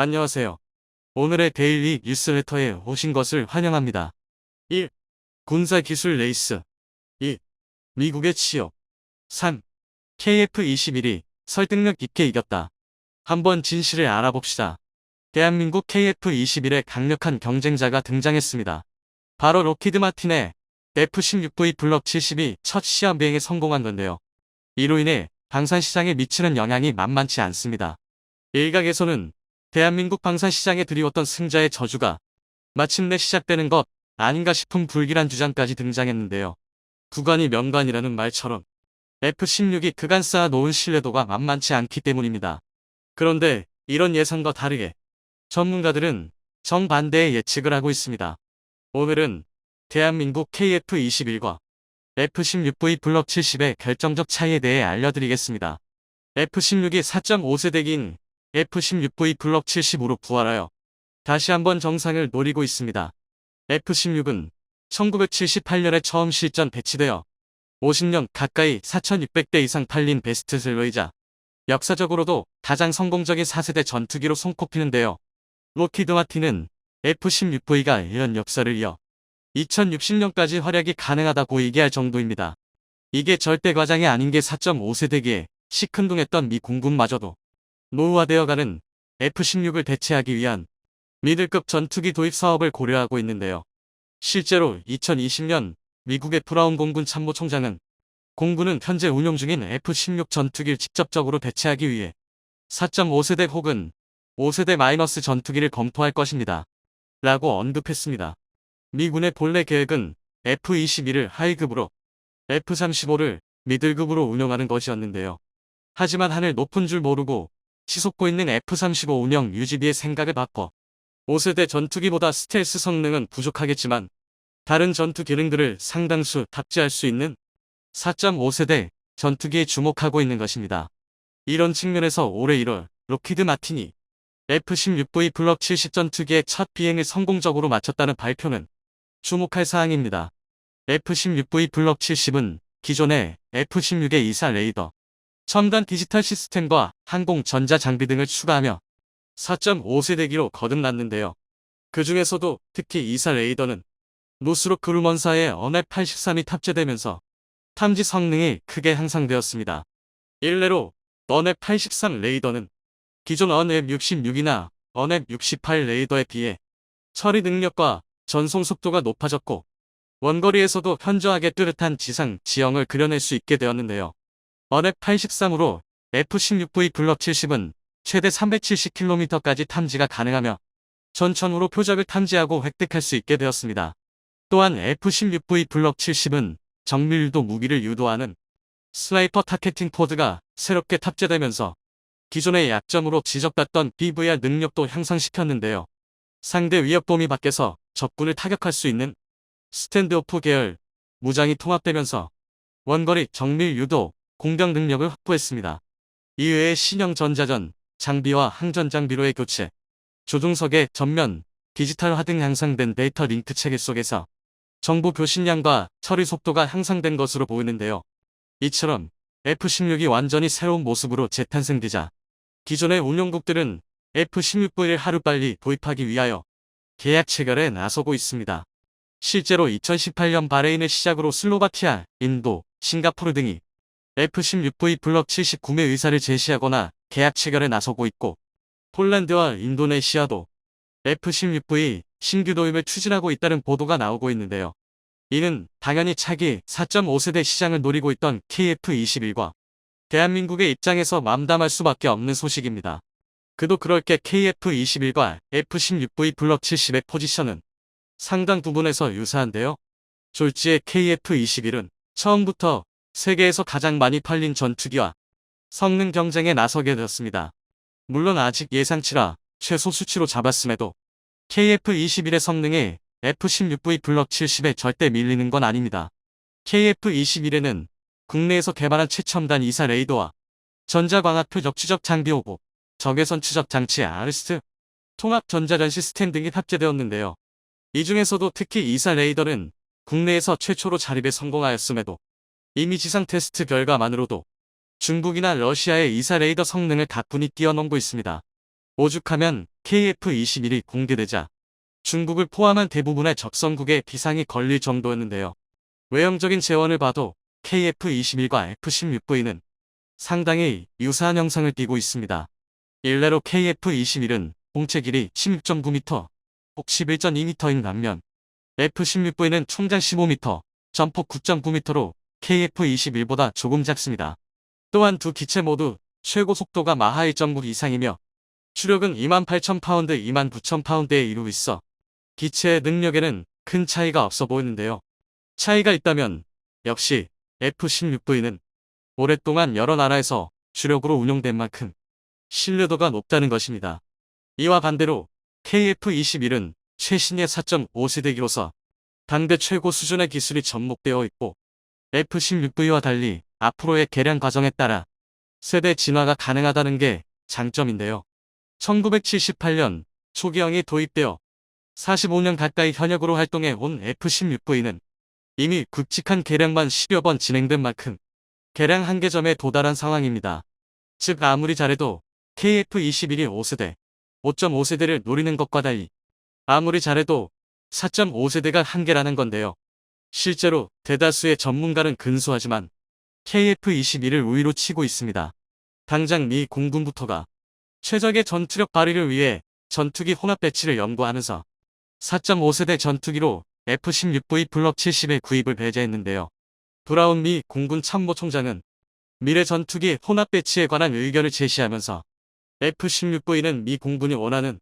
안녕하세요. 오늘의 데일리 뉴스레터에 오신 것을 환영합니다. 1. 군사기술 레이스 2. 미국의 취업 3. KF-21이 설득력 있게 이겼다. 한번 진실을 알아봅시다. 대한민국 KF-21의 강력한 경쟁자가 등장했습니다. 바로 로키드 마틴의 F-16V 블럭 70이 첫 시험 비행에 성공한 건데요. 이로 인해 방산 시장에 미치는 영향이 만만치 않습니다. 일각에서는 대한민국 방산시장에 드리웠던 승자의 저주가 마침내 시작되는 것 아닌가 싶은 불길한 주장까지 등장했는데요. 구간이 명관이라는 말처럼 F-16이 그간 쌓아 놓은 신뢰도가 만만치 않기 때문입니다. 그런데 이런 예상과 다르게 전문가들은 정반대의 예측을 하고 있습니다. 오늘은 대한민국 KF-21과 F-16V 블럭 70의 결정적 차이에 대해 알려드리겠습니다. F-16이 4.5세대기인 F-16V 블럭 70으로 부활하여 다시 한번 정상을 노리고 있습니다. F-16은 1978년에 처음 실전 배치되어 50년 가까이 4,600대 이상 팔린 베스트셀러이자 역사적으로도 가장 성공적인 4세대 전투기로 손꼽히는데요. 로키드 마틴은 F-16V가 이런 역사를 이어 2060년까지 활약이 가능하다고 얘기할 정도입니다. 이게 절대 과장이 아닌 게 4.5세대기에 시큰둥했던 미 공군마저도 노후화되어가는 F-16을 대체하기 위한 미들급 전투기 도입 사업을 고려하고 있는데요. 실제로 2020년 미국의 브라운 공군 참모총장은 공군은 현재 운용 중인 F-16 전투기를 직접적으로 대체하기 위해 4.5세대 혹은 5세대 마이너스 전투기를 검토할 것입니다. 라고 언급했습니다. 미군의 본래 계획은 F-21을 하이급으로 F-35를 미들급으로 운영하는 것이었는데요. 하지만 하늘 높은 줄 모르고 치솟고 있는 F-35 운영 유지비의 생각을 바꿔 5세대 전투기보다 스텔스 성능은 부족하겠지만 다른 전투 기능들을 상당수 탑재할 수 있는 4.5세대 전투기에 주목하고 있는 것입니다. 이런 측면에서 올해 1월 로키드 마틴이 F-16V 블럭 70 전투기의 첫 비행을 성공적으로 마쳤다는 발표는 주목할 사항입니다. F-16V 블럭 70은 기존의 F-16의 이사 레이더, 첨단 디지털 시스템과 항공 전자 장비 등을 추가하며 4.5세대기로 거듭났는데요. 그 중에서도 특히 이사 레이더는 노스록 그루먼사의 언앱 83이 탑재되면서 탐지 성능이 크게 향상되었습니다. 일례로 언앱 83 레이더는 기존 언앱 66이나 언앱 68 레이더에 비해 처리 능력과 전송 속도가 높아졌고 원거리에서도 현저하게 뚜렷한 지상 지형을 그려낼 수 있게 되었는데요. 언앱 83으로 F-16V 블럭 70은 최대 370km까지 탐지가 가능하며 전천후로 표적을 탐지하고 획득할 수 있게 되었습니다. 또한 F-16V 블럭 70은 정밀도 무기를 유도하는 스나이퍼 타겟팅 포드가 새롭게 탑재되면서 기존의 약점으로 지적받던 BVR 능력도 향상시켰는데요. 상대 위협 범위 밖에서 적군을 타격할 수 있는 스탠드오프 계열 무장이 통합되면서 원거리 정밀 유도 공격 능력을 확보했습니다. 이외에 신형 전자전 장비와 항전 장비로의 교체, 조종석의 전면, 디지털화 등 향상된 데이터 링크 체계 속에서 정보 교신량과 처리 속도가 향상된 것으로 보이는데요. 이처럼 F-16이 완전히 새로운 모습으로 재탄생되자 기존의 운용국들은 F-16V를 하루빨리 도입하기 위하여 계약 체결에 나서고 있습니다. 실제로 2018년 바레인을 시작으로 슬로바키아, 인도, 싱가포르 등이 F-16V 블럭 70 구매 의사를 제시하거나 계약 체결에 나서고 있고 폴란드와 인도네시아도 F-16V 신규 도입을 추진하고 있다는 보도가 나오고 있는데요. 이는 당연히 차기 4.5세대 시장을 노리고 있던 KF-21과 대한민국의 입장에서 맘담할 수밖에 없는 소식입니다. 그도 그럴 게 KF-21과 F-16V 블럭 70의 포지션은 상당 부분에서 유사한데요. 졸지의 KF-21은 처음부터 세계에서 가장 많이 팔린 전투기와 성능 경쟁에 나서게 되었습니다. 물론 아직 예상치라 최소 수치로 잡았음에도 KF-21의 성능이 F-16V 블럭 70에 절대 밀리는 건 아닙니다. KF-21에는 국내에서 개발한 최첨단 이사 레이더와 전자광학표 적추적 장비 오고 적외선 추적 장치 아르스트, 통합 전자전 시스템 등이 탑재되었는데요. 이 중에서도 특히 이사 레이더는 국내에서 최초로 자립에 성공하였음에도 이미 지상 테스트 결과만으로도 중국이나 러시아의 이사 레이더 성능을 가뿐히 뛰어넘고 있습니다. 오죽하면 KF-21이 공개되자 중국을 포함한 대부분의 적성국에 비상이 걸릴 정도였는데요. 외형적인 재원을 봐도 KF-21과 F-16V는 상당히 유사한 형상을 띠고 있습니다. 일례로 KF-21은 공체 길이 16.9m, 폭 11.2m인 반면 F-16V는 총장 15m, 전폭 9.9m로 KF-21보다 조금 작습니다. 또한 두 기체 모두 최고 속도가 마하 1.9 이상이며 추력은 28,000파운드, 29,000파운드에 이루고 있어 기체의 능력에는 큰 차이가 없어 보이는데요. 차이가 있다면 역시 F-16V는 오랫동안 여러 나라에서 주력으로 운용된 만큼 신뢰도가 높다는 것입니다. 이와 반대로 KF-21은 최신의 4.5세대기로서 당대 최고 수준의 기술이 접목되어 있고 F-16V와 달리 앞으로의 개량 과정에 따라 세대 진화가 가능하다는 게 장점인데요. 1978년 초기형이 도입되어 45년 가까이 현역으로 활동해 온 F-16V는 이미 굵직한 개량만 10여 번 진행된 만큼 개량 한계점에 도달한 상황입니다. 즉 아무리 잘해도 KF-21이 5세대, 5.5세대를 노리는 것과 달리 아무리 잘해도 4.5세대가 한계라는 건데요. 실제로 대다수의 전문가는 근소하지만 KF-21을 우위로 치고 있습니다. 당장 미 공군부터가 최적의 전투력 발휘를 위해 전투기 혼합 배치를 연구하면서 4.5세대 전투기로 F-16V 블럭 70의 구입을 배제했는데요. 브라운 미 공군 참모총장은 미래 전투기 혼합 배치에 관한 의견을 제시하면서 F-16V는 미 공군이 원하는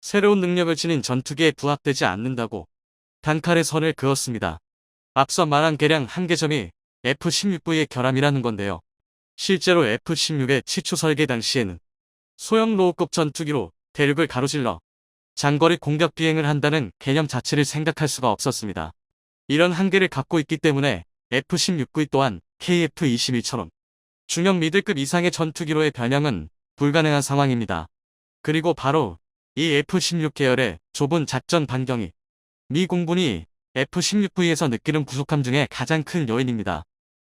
새로운 능력을 지닌 전투기에 부합되지 않는다고 단칼에 선을 그었습니다. 앞서 말한 개량 한계점이 F-16V의 결함이라는 건데요. 실제로 F-16의 최초 설계 당시에는 소형 로우급 전투기로 대륙을 가로질러 장거리 공격 비행을 한다는 개념 자체를 생각할 수가 없었습니다. 이런 한계를 갖고 있기 때문에 F-16V 또한 KF-21처럼 중형 미들급 이상의 전투기로의 변형은 불가능한 상황입니다. 그리고 바로 이 F-16 계열의 좁은 작전 반경이 미 공군이 F-16V에서 느끼는 부족함 중에 가장 큰 요인입니다.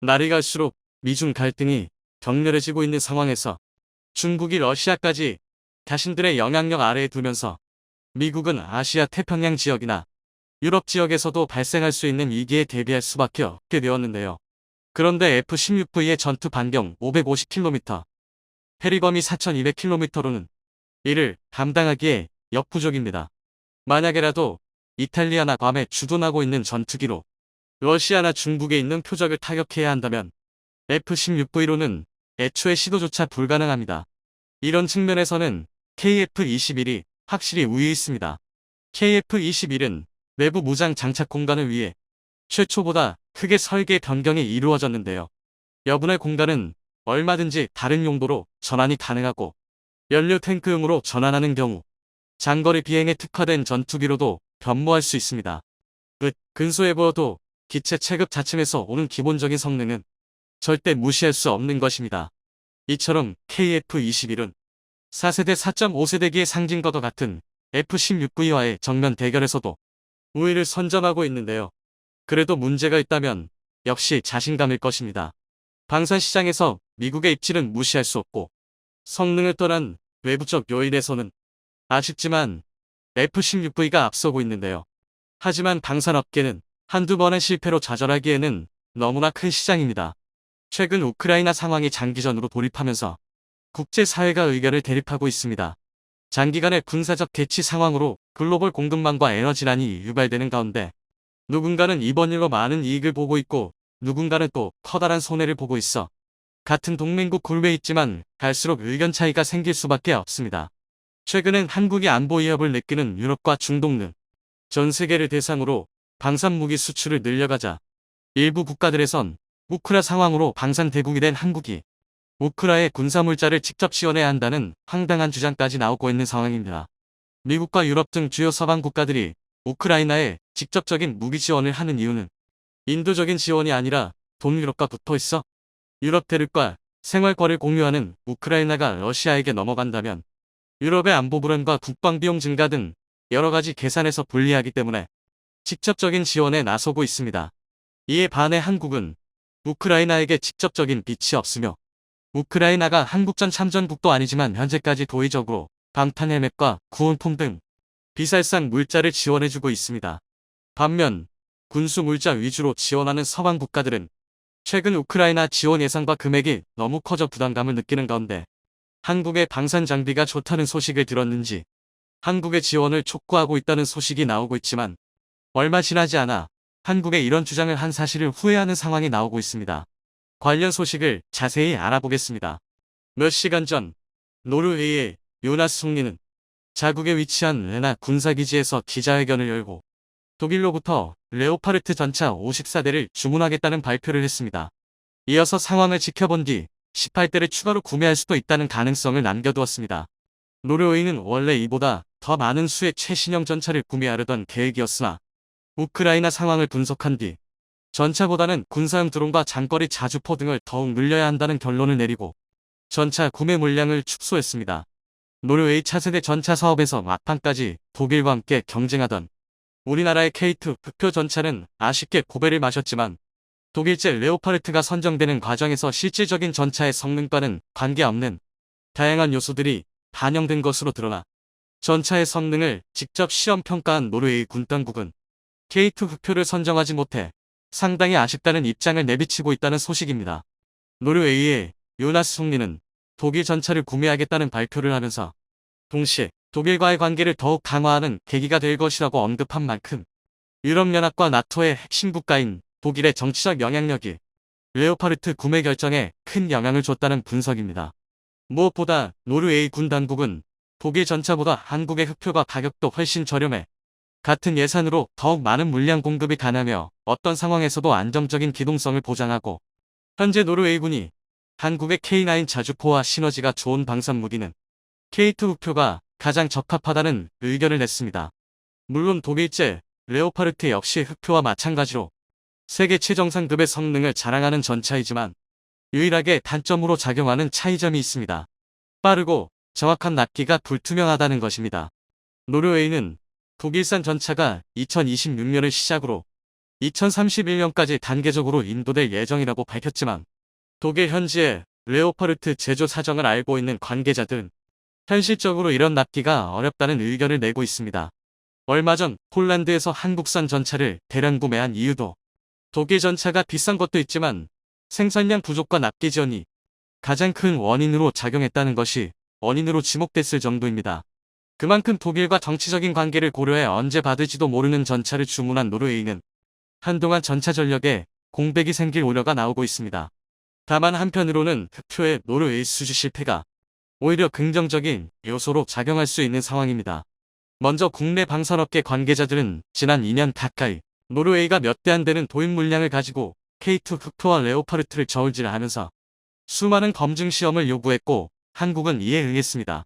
날이 갈수록 미중 갈등이 격렬해지고 있는 상황에서 중국이 러시아까지 자신들의 영향력 아래에 두면서 미국은 아시아 태평양 지역이나 유럽 지역에서도 발생할 수 있는 위기에 대비할 수밖에 없게 되었는데요. 그런데 F-16V의 전투 반경 550km, 해리범위 4200km로는 이를 감당하기에 역부족입니다. 만약에라도 이탈리아나 괌에 주둔하고 있는 전투기로 러시아나 중국에 있는 표적을 타격해야 한다면 F-16V로는 애초에 시도조차 불가능합니다. 이런 측면에서는 KF-21이 확실히 우위에 있습니다. KF-21은 내부 무장 장착 공간을 위해 최초보다 크게 설계 변경이 이루어졌는데요. 여분의 공간은 얼마든지 다른 용도로 전환이 가능하고 연료 탱크용으로 전환하는 경우 장거리 비행에 특화된 전투기로도 변모할 수 있습니다. 끝. 근소해 보여도 기체 체급 자층에서 오는 기본적인 성능은 절대 무시할 수 없는 것입니다. 이처럼 KF-21은 4세대 4.5세대기의 상징과도 같은 F-16V와의 정면 대결에서도 우위를 선점하고 있는데요. 그래도 문제가 있다면 역시 자신감일 것입니다. 방산 시장에서 미국의 입지는 무시할 수 없고 성능을 떠난 외부적 요인에서는 아쉽지만 F-16V가 앞서고 있는데요. 하지만 방산업계는 한두 번의 실패로 좌절하기에는 너무나 큰 시장입니다. 최근 우크라이나 상황이 장기전으로 돌입하면서 국제사회가 의견을 대립하고 있습니다. 장기간의 군사적 대치 상황으로 글로벌 공급망과 에너지난이 유발되는 가운데 누군가는 이번 일로 많은 이익을 보고 있고 누군가는 또 커다란 손해를 보고 있어 같은 동맹국 굴에 있지만 갈수록 의견 차이가 생길 수밖에 없습니다. 최근엔 한국이 안보 위협을 느끼는 유럽과 중동 등 전 세계를 대상으로 방산 무기 수출을 늘려가자 일부 국가들에선 우크라 상황으로 방산 대국이 된 한국이 우크라의 군사물자를 직접 지원해야 한다는 황당한 주장까지 나오고 있는 상황입니다. 미국과 유럽 등 주요 서방 국가들이 우크라이나에 직접적인 무기 지원을 하는 이유는 인도적인 지원이 아니라 동유럽과 붙어 있어 유럽 대륙과 생활권을 공유하는 우크라이나가 러시아에게 넘어간다면 유럽의 안보 불안과 국방 비용 증가 등 여러 가지 계산에서 불리하기 때문에 직접적인 지원에 나서고 있습니다. 이에 반해 한국은 우크라이나에게 직접적인 빛이 없으며 우크라이나가 한국전 참전국도 아니지만 현재까지 도의적으로 방탄 헬멧과 구원품 등 비살상 물자를 지원해주고 있습니다. 반면 군수 물자 위주로 지원하는 서방 국가들은 최근 우크라이나 지원 예산과 금액이 너무 커져 부담감을 느끼는 가운데 한국의 방산 장비가 좋다는 소식을 들었는지 한국의 지원을 촉구하고 있다는 소식이 나오고 있지만 얼마 지나지 않아 한국의 이런 주장을 한 사실을 후회하는 상황이 나오고 있습니다. 관련 소식을 자세히 알아보겠습니다. 몇 시간 전 노르웨이의 요나스 총리는 자국에 위치한 레나 군사기지에서 기자회견을 열고 독일로부터 레오파르트 전차 54대를 주문하겠다는 발표를 했습니다. 이어서 상황을 지켜본 뒤 18대를 추가로 구매할 수도 있다는 가능성을 남겨두었습니다. 노르웨이는 원래 이보다 더 많은 수의 최신형 전차를 구매하려던 계획이었으나 우크라이나 상황을 분석한 뒤 전차보다는 군사용 드론과 장거리 자주포 등을 더욱 늘려야 한다는 결론을 내리고 전차 구매 물량을 축소했습니다. 노르웨이 차세대 전차 사업에서 막판까지 독일과 함께 경쟁하던 우리나라의 K2 흑표 전차는 아쉽게 고배를 마셨지만 독일제 레오파르트가 선정되는 과정에서 실질적인 전차의 성능과는 관계없는 다양한 요소들이 반영된 것으로 드러나 전차의 성능을 직접 시험 평가한 노르웨이 군 당국은 K2 흑표를 선정하지 못해 상당히 아쉽다는 입장을 내비치고 있다는 소식입니다. 노르웨이의 요나스 총리는 독일 전차를 구매하겠다는 발표를 하면서 동시에 독일과의 관계를 더욱 강화하는 계기가 될 것이라고 언급한 만큼 유럽연합과 나토의 핵심 국가인 독일의 정치적 영향력이 레오파르트 구매 결정에 큰 영향을 줬다는 분석입니다. 무엇보다 노르웨이 군 당국은 독일 전차보다 한국의 흑표가 가격도 훨씬 저렴해 같은 예산으로 더욱 많은 물량 공급이 가능하며 어떤 상황에서도 안정적인 기동성을 보장하고 현재 노르웨이군이 한국의 K9 자주포와 시너지가 좋은 방산 무기는 K2 흑표가 가장 적합하다는 의견을 냈습니다. 물론 독일제 레오파르트 역시 흑표와 마찬가지로 세계 최정상급의 성능을 자랑하는 전차이지만 유일하게 단점으로 작용하는 차이점이 있습니다. 빠르고 정확한 납기가 불투명하다는 것입니다. 노르웨이는 독일산 전차가 2026년을 시작으로 2031년까지 단계적으로 인도될 예정이라고 밝혔지만 독일 현지의 레오파르트 제조 사정을 알고 있는 관계자들은 현실적으로 이런 납기가 어렵다는 의견을 내고 있습니다. 얼마 전 폴란드에서 한국산 전차를 대량 구매한 이유도 독일 전차가 비싼 것도 있지만 생산량 부족과 납기 지연이 가장 큰 원인으로 작용했다는 것이 원인으로 지목됐을 정도입니다. 그만큼 독일과 정치적인 관계를 고려해 언제 받을지도 모르는 전차를 주문한 노르웨이는 한동안 전차 전력에 공백이 생길 우려가 나오고 있습니다. 다만 한편으로는 흑표의 노르웨이 수주 실패가 오히려 긍정적인 요소로 작용할 수 있는 상황입니다. 먼저 국내 방산업계 관계자들은 지난 2년 가까이 노르웨이가 몇 대 안 되는 도입 물량을 가지고 K2 흑표와 레오파르트를 저울질하면서 수많은 검증 시험을 요구했고 한국은 이에 응했습니다.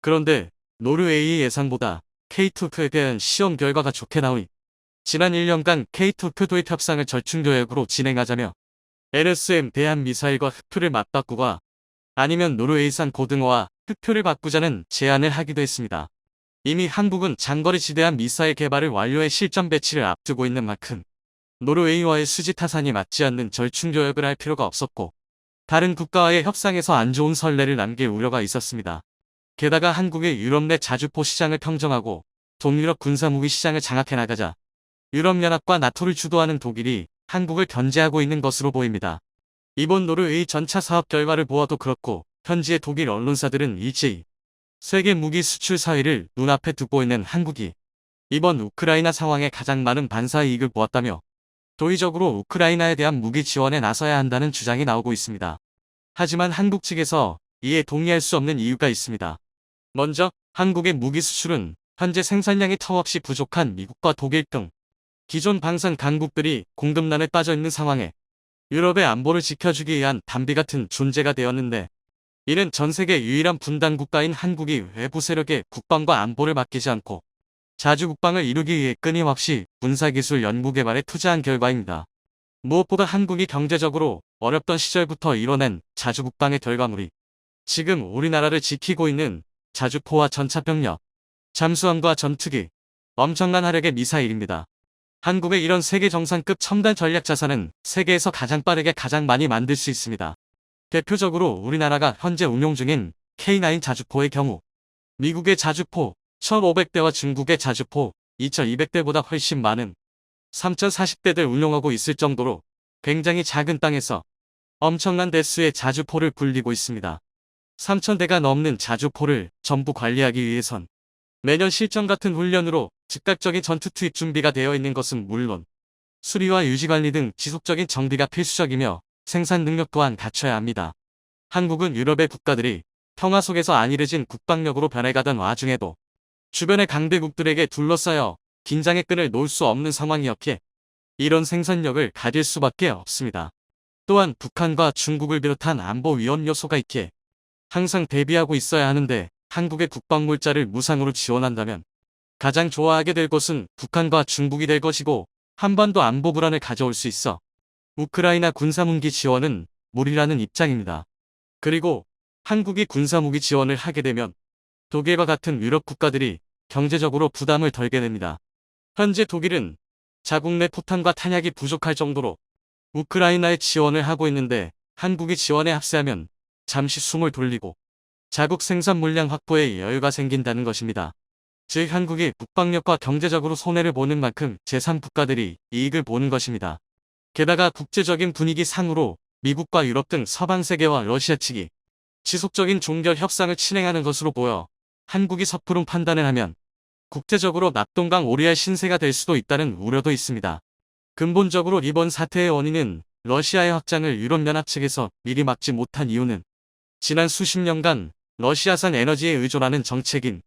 그런데 노르웨이의 예상보다 K2표에 대한 시험 결과가 좋게 나오니 지난 1년간 K2표 도입 협상을 절충교역으로 진행하자며 LSM 대한미사일과 흑표를 맞바꾸가 아니면 노르웨이산 고등어와 흑표를 바꾸자는 제안을 하기도 했습니다. 이미 한국은 장거리 지대한 미사일 개발을 완료해 실전 배치를 앞두고 있는 만큼 노르웨이와의 수지 타산이 맞지 않는 절충교역을 할 필요가 없었고 다른 국가와의 협상에서 안 좋은 선례를 남길 우려가 있었습니다. 게다가 한국의 유럽 내 자주포 시장을 평정하고 동유럽 군사무기 시장을 장악해 나가자 유럽연합과 나토를 주도하는 독일이 한국을 견제하고 있는 것으로 보입니다. 이번 노르웨이 전차 사업 결과를 보아도 그렇고 현지의 독일 언론사들은 일제히 세계 무기 수출 사회를 눈앞에 두고 있는 한국이 이번 우크라이나 상황에 가장 많은 반사 이익을 보았다며 도의적으로 우크라이나에 대한 무기 지원에 나서야 한다는 주장이 나오고 있습니다. 하지만 한국 측에서 이에 동의할 수 없는 이유가 있습니다. 먼저 한국의 무기 수출은 현재 생산량이 턱없이 부족한 미국과 독일 등 기존 방산 강국들이 공급난에 빠져 있는 상황에 유럽의 안보를 지켜주기 위한 담비 같은 존재가 되었는데 이는 전 세계 유일한 분단 국가인 한국이 외부 세력의 국방과 안보를 맡기지 않고 자주 국방을 이루기 위해 끊임없이 군사기술 연구개발에 투자한 결과입니다. 무엇보다 한국이 경제적으로 어렵던 시절부터 이뤄낸 자주국방의 결과물이 지금 우리나라를 지키고 있는 자주포와 전차병력, 잠수함과 전투기, 엄청난 화력의 미사일입니다. 한국의 이런 세계 정상급 첨단 전략 자산은 세계에서 가장 빠르게 가장 많이 만들 수 있습니다. 대표적으로 우리나라가 현재 운용 중인 K9 자주포의 경우 미국의 자주포 1500대와 중국의 자주포 2200대보다 훨씬 많은 3040대들 운용하고 있을 정도로 굉장히 작은 땅에서 엄청난 대수의 자주포를 굴리고 있습니다. 3000대가 넘는 자주포를 전부 관리하기 위해선 매년 실전 같은 훈련으로 즉각적인 전투 투입 준비가 되어 있는 것은 물론 수리와 유지 관리 등 지속적인 정비가 필수적이며 생산 능력 또한 갖춰야 합니다. 한국은 유럽의 국가들이 평화 속에서 안일해진 국방력으로 변해가던 와중에도 주변의 강대국들에게 둘러싸여 긴장의 끈을 놓을 수 없는 상황이었기에 이런 생산력을 가질 수밖에 없습니다. 또한 북한과 중국을 비롯한 안보 위험 요소가 있기에 항상 대비하고 있어야 하는데 한국의 국방물자를 무상으로 지원한다면 가장 좋아하게 될 것은 북한과 중국이 될 것이고 한반도 안보 불안을 가져올 수 있어 우크라이나 군사무기 지원은 무리라는 입장입니다. 그리고 한국이 군사무기 지원을 하게 되면 독일과 같은 유럽 국가들이 경제적으로 부담을 덜게 됩니다. 현재 독일은 자국 내 포탄과 탄약이 부족할 정도로 우크라이나에 지원을 하고 있는데 한국이 지원에 합세하면 잠시 숨을 돌리고 자국 생산 물량 확보에 여유가 생긴다는 것입니다. 즉 한국이 국방력과 경제적으로 손해를 보는 만큼 제3국가들이 이익을 보는 것입니다. 게다가 국제적인 분위기 상으로 미국과 유럽 등 서방 세계와 러시아 측이 지속적인 종결 협상을 진행하는 것으로 보여 한국이 섣부른 판단을 하면 국제적으로 낙동강 오리알 신세가 될 수도 있다는 우려도 있습니다. 근본적으로 이번 사태의 원인은 러시아의 확장을 유럽연합 측에서 미리 막지 못한 이유는 지난 수십 년간 러시아산 에너지에 의존하는 정책인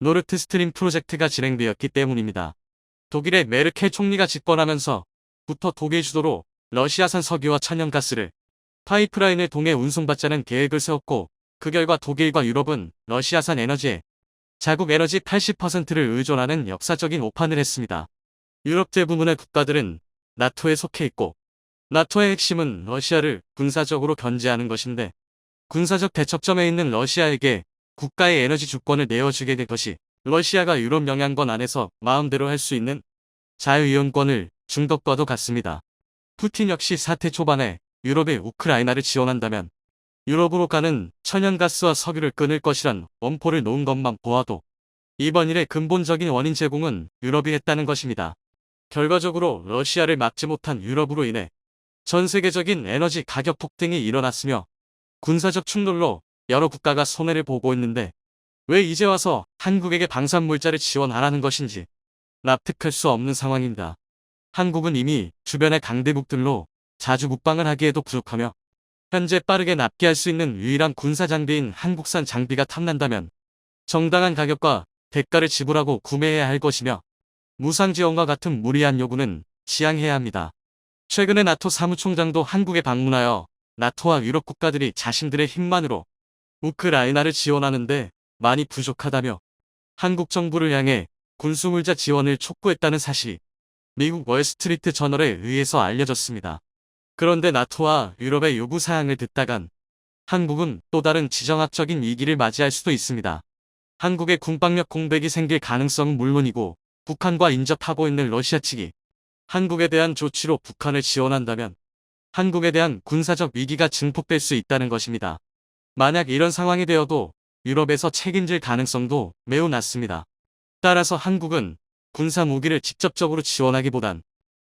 노르트 스트림 프로젝트가 진행되었기 때문입니다. 독일의 메르켈 총리가 집권하면서 부터 독일 주도로 러시아산 석유와 천연가스를 파이프라인을 통해 운송받자는 계획을 세웠고 그 결과 독일과 유럽은 러시아산 에너지에 자국 에너지 80%를 의존하는 역사적인 오판을 했습니다. 유럽 대부분의 국가들은 나토에 속해 있고 나토의 핵심은 러시아를 군사적으로 견제하는 것인데 군사적 대척점에 있는 러시아에게 국가의 에너지 주권을 내어주게 된 것이 러시아가 유럽 영향권 안에서 마음대로 할 수 있는 자유이용권을 준 것과도 같습니다. 푸틴 역시 사태 초반에 유럽이 우크라이나를 지원한다면 유럽으로 가는 천연가스와 석유를 끊을 것이란 원포를 놓은 것만 보아도 이번 일의 근본적인 원인 제공은 유럽이 했다는 것입니다. 결과적으로 러시아를 막지 못한 유럽으로 인해 전 세계적인 에너지 가격 폭등이 일어났으며 군사적 충돌로 여러 국가가 손해를 보고 있는데 왜 이제 와서 한국에게 방산물자를 지원 안 하는 것인지 납득할 수 없는 상황입니다. 한국은 이미 주변의 강대국들로 자주 국방을 하기에도 부족하며 현재 빠르게 납기할 수 있는 유일한 군사 장비인 한국산 장비가 탐난다면 정당한 가격과 대가를 지불하고 구매해야 할 것이며 무상 지원과 같은 무리한 요구는 지양해야 합니다. 최근에 나토 사무총장도 한국에 방문하여 나토와 유럽 국가들이 자신들의 힘만으로 우크라이나를 지원하는데 많이 부족하다며 한국 정부를 향해 군수물자 지원을 촉구했다는 사실이 미국 월스트리트 저널에 의해서 알려졌습니다. 그런데 나토와 유럽의 요구 사항을 듣다간 한국은 또 다른 지정학적인 위기를 맞이할 수도 있습니다. 한국의 군방력 공백이 생길 가능성은 물론이고 북한과 인접하고 있는 러시아 측이 한국에 대한 조치로 북한을 지원한다면 한국에 대한 군사적 위기가 증폭될 수 있다는 것입니다. 만약 이런 상황이 되어도 유럽에서 책임질 가능성도 매우 낮습니다. 따라서 한국은 군사 무기를 직접적으로 지원하기보단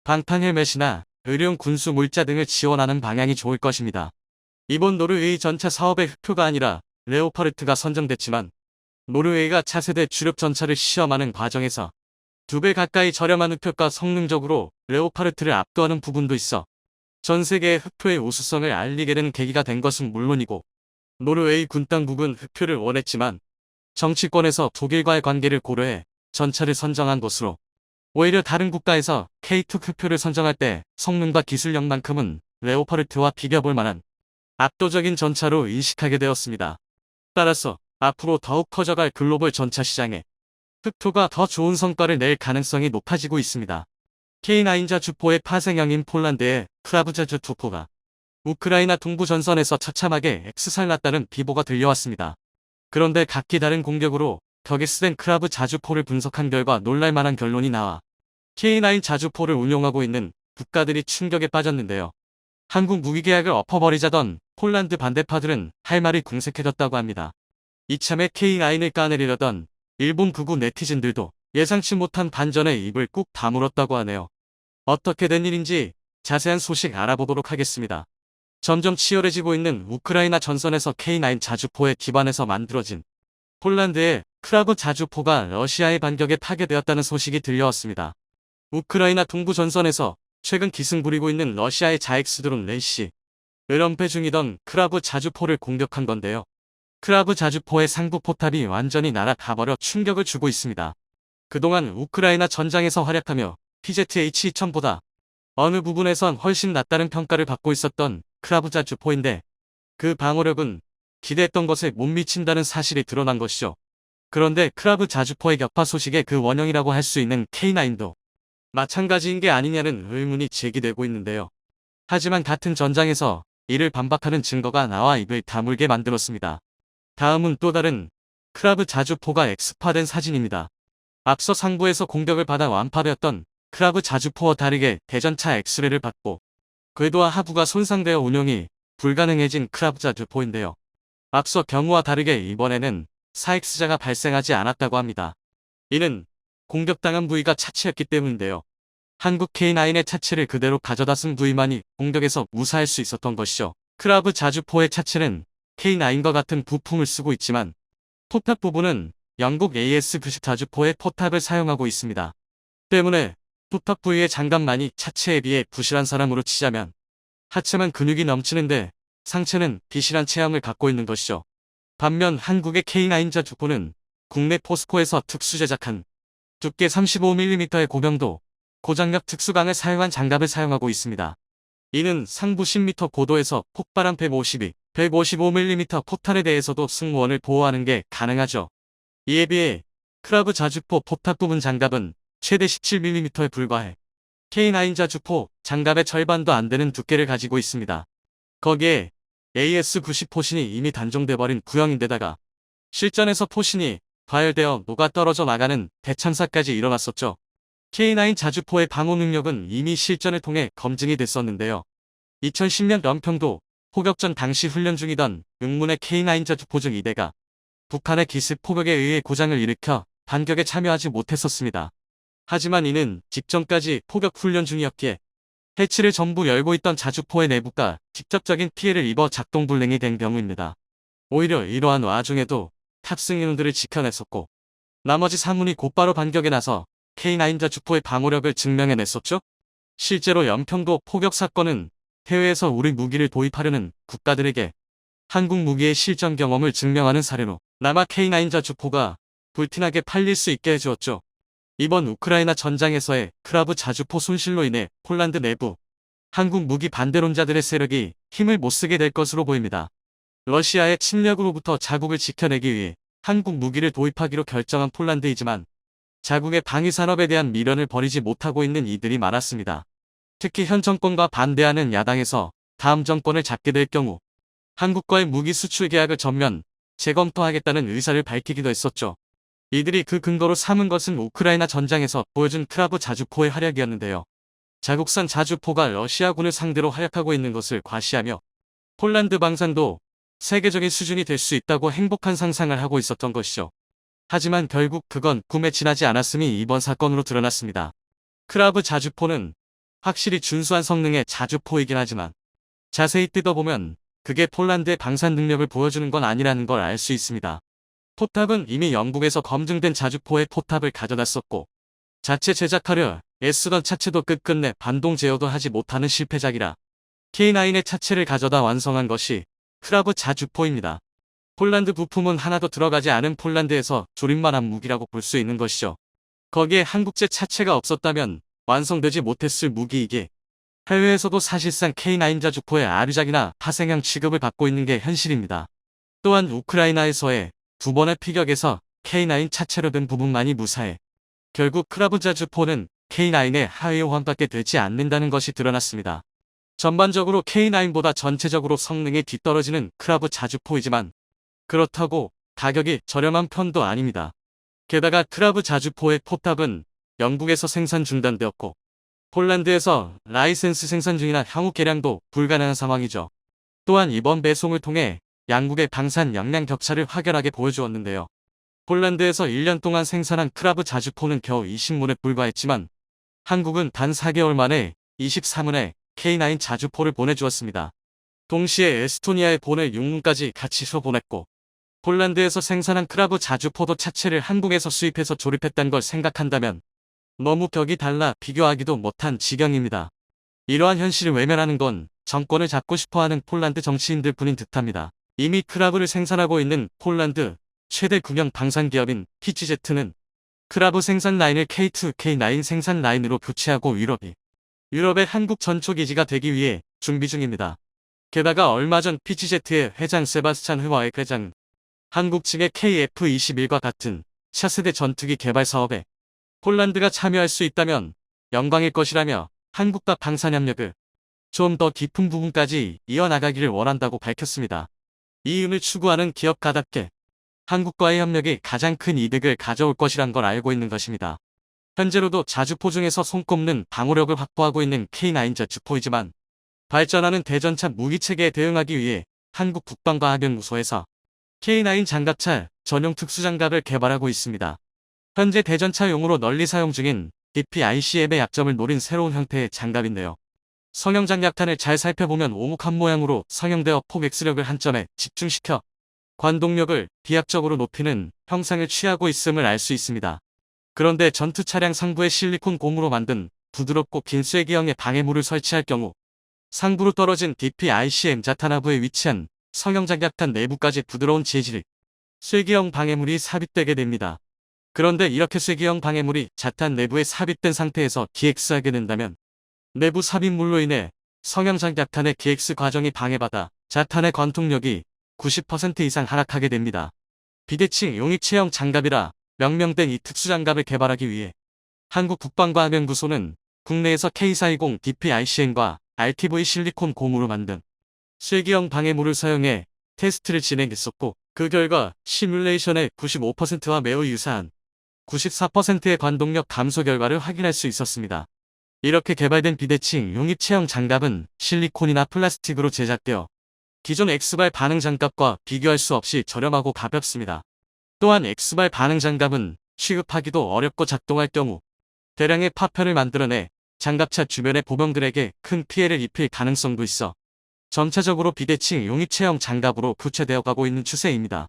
방탄 헬멧이나 의료용 군수 물자 등을 지원하는 방향이 좋을 것입니다. 이번 노르웨이 전차 사업의 흑표가 아니라 레오파르트가 선정됐지만 노르웨이가 차세대 주력 전차를 시험하는 과정에서 두 배 가까이 저렴한 흑표가 성능적으로 레오파르트를 압도하는 부분도 있어 전 세계의 흑표의 우수성을 알리게 된 계기가 된 것은 물론이고 노르웨이 군 당국은 흑표를 원했지만 정치권에서 독일과의 관계를 고려해 전차를 선정한 것으로 오히려 다른 국가에서 K2 흑표를 선정할 때 성능과 기술력만큼은 레오파르트와 비교해볼 만한 압도적인 전차로 인식하게 되었습니다. 따라서 앞으로 더욱 커져갈 글로벌 전차 시장에 흑표가 더 좋은 성과를 낼 가능성이 높아지고 있습니다. K9자 주포의 파생형인 폴란드의 크라브자주 투포가 우크라이나 동부 전선에서 처참하게 엑스살났다는 비보가 들려왔습니다. 그런데 각기 다른 공격으로 쓰된 크라브 자주포를 분석한 결과 놀랄만한 결론이 나와 K9 자주포를 운용하고 있는 국가들이 충격에 빠졌는데요. 한국 무기 계약을 엎어버리자던 폴란드 반대파들은 할 말이 궁색해졌다고 합니다. 이참에 K9을 까내리려던 일본 극우 네티즌들도 예상치 못한 반전에 입을 꾹 다물었다고 하네요. 어떻게 된 일인지 자세한 소식 알아보도록 하겠습니다. 점점 치열해지고 있는 우크라이나 전선에서 K9 자주포에 기반해서 만들어진 폴란드의 크라브 자주포가 러시아의 반격에 파괴되었다는 소식이 들려왔습니다. 우크라이나 동부 전선에서 최근 기승 부리고 있는 러시아의 자엑스 드론 레시 을연패 중이던 크라브 자주포를 공격한 건데요. 크라브 자주포의 상부 포탑이 완전히 날아가버려 충격을 주고 있습니다. 그동안 우크라이나 전장에서 활약하며 PZH-2000보다 어느 부분에선 훨씬 낫다는 평가를 받고 있었던 크라브 자주포인데 그 방어력은 기대했던 것에 못 미친다는 사실이 드러난 것이죠. 그런데 크라브 자주포의 격파 소식의 그 원형이라고 할 수 있는 K9도 마찬가지인 게 아니냐는 의문이 제기되고 있는데요. 하지만 같은 전장에서 이를 반박하는 증거가 나와 입을 다물게 만들었습니다. 다음은 또 다른 크라브 자주포가 엑스파된 사진입니다. 앞서 상부에서 공격을 받아 완파되었던 크라브 자주포와 다르게 대전차 엑스레를 받고 궤도와 하부가 손상되어 운용이 불가능해진 크라브 자주포인데요. 앞서 경우와 다르게 이번에는 사익스자가 발생하지 않았다고 합니다. 이는 공격당한 부위가 차체였기 때문인데요. 한국 K9의 차체를 그대로 가져다 쓴 부위만이 공격에서 무사할 수 있었던 것이죠. 크라브 자주포의 차체는 K9과 같은 부품을 쓰고 있지만 포탑 부분은 영국 AS90 자주포의 포탑을 사용하고 있습니다. 때문에 포탑 부위의 장갑만이 차체에 비해 부실한 사람으로 치자면 하체만 근육이 넘치는데 상체는 비실한 체형을 갖고 있는 것이죠. 반면 한국의 K9 자주포는 국내 포스코에서 특수 제작한 두께 35mm의 고병도 고장력 특수강을 사용한 장갑을 사용하고 있습니다. 이는 상부 10m 고도에서 폭발한 152, 155mm 포탄에 대해서도 승무원을 보호하는 게 가능하죠. 이에 비해 크라브 자주포 포탑 부분 장갑은 최대 17mm에 불과해 K9 자주포 장갑의 절반도 안 되는 두께를 가지고 있습니다. 거기에 AS90 포신이 이미 단종돼버린 구형인데다가 실전에서 포신이 과열되어 녹아 떨어져 나가는 대참사까지 일어났었죠. K9 자주포의 방호 능력은 이미 실전을 통해 검증이 됐었는데요. 2010년 연평도 포격전 당시 훈련 중이던 응문의 K9 자주포 중 2대가 북한의 기습 포격에 의해 고장을 일으켜 반격에 참여하지 못했었습니다. 하지만 이는 직전까지 포격 훈련 중이었기에 해치를 전부 열고 있던 자주포의 내부가 직접적인 피해를 입어 작동 불능이 된 경우입니다. 오히려 이러한 와중에도 탑승 인원들을 지켜냈었고 나머지 상문이 곧바로 반격에 나서 K9 자주포의 방어력을 증명해냈었죠. 실제로 연평도 포격 사건은 해외에서 우리 무기를 도입하려는 국가들에게 한국 무기의 실전 경험을 증명하는 사례로 남아 K9 자주포가 불티나게 팔릴 수 있게 해주었죠. 이번 우크라이나 전장에서의 크라브 자주포 손실로 인해 폴란드 내부 한국 무기 반대론자들의 세력이 힘을 못 쓰게 될 것으로 보입니다. 러시아의 침략으로부터 자국을 지켜내기 위해 한국 무기를 도입하기로 결정한 폴란드이지만 자국의 방위 산업에 대한 미련을 버리지 못하고 있는 이들이 많았습니다. 특히 현 정권과 반대하는 야당에서 다음 정권을 잡게 될 경우 한국과의 무기 수출 계약을 전면 재검토하겠다는 의사를 밝히기도 했었죠. 이들이 그 근거로 삼은 것은 우크라이나 전장에서 보여준 크라브 자주포의 활약이었는데요. 자국산 자주포가 러시아군을 상대로 활약하고 있는 것을 과시하며 폴란드 방산도 세계적인 수준이 될 수 있다고 행복한 상상을 하고 있었던 것이죠. 하지만 결국 그건 꿈에 지나지 않았음이 이번 사건으로 드러났습니다. 크라브 자주포는 확실히 준수한 성능의 자주포이긴 하지만 자세히 뜯어보면 그게 폴란드의 방산 능력을 보여주는 건 아니라는 걸 알 수 있습니다. 포탑은 이미 영국에서 검증된 자주포의 포탑을 가져다 썼고 자체 제작하려 애쓰던 차체도 끝끝내 반동 제어도 하지 못하는 실패작이라 K9의 차체를 가져다 완성한 것이 크라브 자주포입니다. 폴란드 부품은 하나도 들어가지 않은 폴란드에서 조립만 한 무기라고 볼 수 있는 것이죠. 거기에 한국제 차체가 없었다면 완성되지 못했을 무기이기에 해외에서도 사실상 K9 자주포의 아류작이나 파생형 취급을 받고 있는 게 현실입니다. 또한 우크라이나에서의 두 번의 피격에서 K9 차체로 된 부분만이 무사해 결국 크라브자주포는 K9의 하위 호환밖에 되지 않는다는 것이 드러났습니다. 전반적으로 K9보다 전체적으로 성능이 뒤떨어지는 크라브 자주포이지만 그렇다고 가격이 저렴한 편도 아닙니다. 게다가 크라브 자주포의 포탑은 영국에서 생산 중단되었고 폴란드에서 라이센스 생산 중이나 향후 개량도 불가능한 상황이죠. 또한 이번 배송을 통해 양국의 방산 역량 격차를 확연하게 보여주었는데요. 폴란드에서 1년 동안 생산한 크라브 자주포는 겨우 20문에 불과했지만 한국은 단 4개월 만에 23문의 K9 자주포를 보내주었습니다. 동시에 에스토니아에 보낼 6문까지 같이 쏘보냈고 폴란드에서 생산한 크라브 자주포도 차체를 한국에서 수입해서 조립했단 걸 생각한다면 너무 격이 달라 비교하기도 못한 지경입니다. 이러한 현실을 외면하는 건 정권을 잡고 싶어하는 폴란드 정치인들 뿐인 듯합니다. 이미 크라브를 생산하고 있는 폴란드 최대 국영 방산 기업인 PGZ는 크라브 생산 라인을 K2, K9 생산 라인으로 교체하고 유럽이 유럽의 한국 전초 기지가 되기 위해 준비 중입니다. 게다가 얼마 전 PGZ의 회장 세바스찬 흐와의 회장 한국 측의 KF-21과 같은 차세대 전투기 개발 사업에 폴란드가 참여할 수 있다면 영광일 것이라며 한국과 방산협력을 좀 더 깊은 부분까지 이어나가기를 원한다고 밝혔습니다. 이윤을 추구하는 기업가답게 한국과의 협력이 가장 큰 이득을 가져올 것이란 걸 알고 있는 것입니다. 현재로도 자주포 중에서 손꼽는 방어력을 확보하고 있는 K9 자주포이지만 발전하는 대전차 무기체계에 대응하기 위해 한국 국방과학연구소에서 K9 장갑차 전용 특수장갑을 개발하고 있습니다. 현재 대전차용으로 널리 사용 중인 DPICM의 약점을 노린 새로운 형태의 장갑인데요. 성형 장 약탄을 잘 살펴보면 오목한 모양으로 성형되어 포백수력을 한 점에 집중시켜 관동력을 비약적으로 높이는 형상을 취하고 있음을 알 수 있습니다. 그런데 전투 차량 상부에 실리콘 고무로 만든 부드럽고 긴 쐐기형의 방해물을 설치할 경우 상부로 떨어진 DPICM 자탄하부에 위치한 성형 장약탄 내부까지 부드러운 재질의 쐐기형 방해물이 삽입되게 됩니다. 그런데 이렇게 쐐기형 방해물이 자탄 내부에 삽입된 상태에서 기엑스하게 된다면 내부 삽입물로 인해 성형 장약탄의 기엑스 과정이 방해받아 자탄의 관통력이 90% 이상 하락하게 됩니다. 비대칭 용익 체형 장갑이라 명명된 이 특수장갑을 개발하기 위해 한국국방과학연구소는 국내에서 K420 DPICM과 RTV 실리콘 고무로 만든 쐐기형 방해물을 사용해 테스트를 진행했었고 그 결과 시뮬레이션의 95%와 매우 유사한 94%의 관동력 감소 결과를 확인할 수 있었습니다. 이렇게 개발된 비대칭 용입 체형 장갑은 실리콘이나 플라스틱으로 제작되어 기존 X발 반응 장갑과 비교할 수 없이 저렴하고 가볍습니다. 또한 X발 반응 장갑은 취급하기도 어렵고 작동할 경우 대량의 파편을 만들어내 장갑차 주변의 보병들에게 큰 피해를 입힐 가능성도 있어 점차적으로 비대칭 용입 체형 장갑으로 교체되어 가고 있는 추세입니다.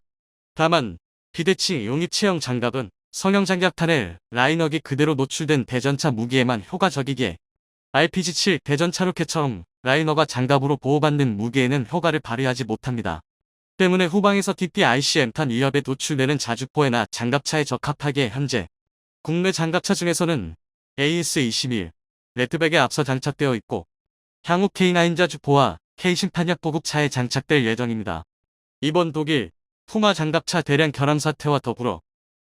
다만 비대칭 용입 체형 장갑은 성형 장갑탄의 라인업이 그대로 노출된 대전차 무기에만 효과적이기에 RPG-7 대전차 로켓처럼 라이너가 장갑으로 보호받는 무기에는 효과를 발휘하지 못합니다. 때문에 후방에서 DPICM탄 위협에 노출되는 자주포에나 장갑차에 적합하게 현재 국내 장갑차 중에서는 AS-21, 레드백에 앞서 장착되어 있고 향후 K9 자주포와 K심탄약 보급차에 장착될 예정입니다. 이번 독일 푸마 장갑차 대량 결함 사태와 더불어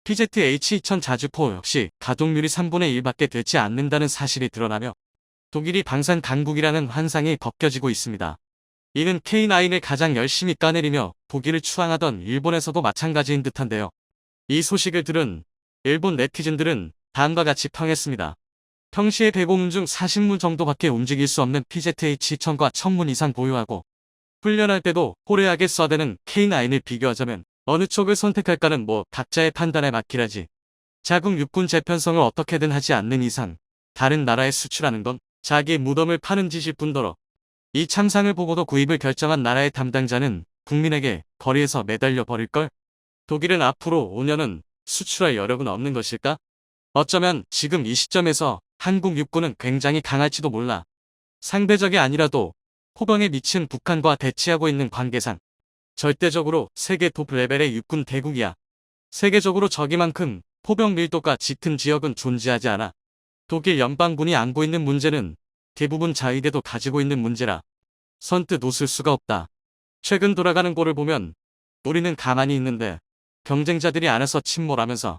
PZH-2000 자주포 역시 가동률이 3분의 1밖에 되지 않는다는 사실이 드러나며 독일이 방산 강국이라는 환상이 벗겨지고 있습니다. 이는 K9을 가장 열심히 까내리며 독일을 추앙하던 일본에서도 마찬가지인 듯한데요. 이 소식을 들은 일본 네티즌들은 다음과 같이 평했습니다. 평시에 105문 중 40문 정도밖에 움직일 수 없는 PZH-1000과 1000문 이상 보유하고 훈련할 때도 호래하게 써대는 K9을 비교하자면 어느 쪽을 선택할까는 뭐 각자의 판단에 맡기라지. 자국 육군 재편성을 어떻게든 하지 않는 이상 다른 나라에 수출하는 건 자기 무덤을 파는 짓일 뿐더러 이 참상을 보고도 구입을 결정한 나라의 담당자는 국민에게 거리에서 매달려 버릴걸? 독일은 앞으로 5년은 수출할 여력은 없는 것일까? 어쩌면 지금 이 시점에서 한국 육군은 굉장히 강할지도 몰라. 상대적이 아니라도 호병에 미친 북한과 대치하고 있는 관계상 절대적으로 세계 톱 레벨의 육군 대국이야. 세계적으로 저기만큼 포병 밀도가 짙은 지역은 존재하지 않아. 독일 연방군이 안고 있는 문제는 대부분 자위대도 가지고 있는 문제라 선뜻 웃을 수가 없다. 최근 돌아가는 꼴을 보면 우리는 가만히 있는데 경쟁자들이 안에서 침몰하면서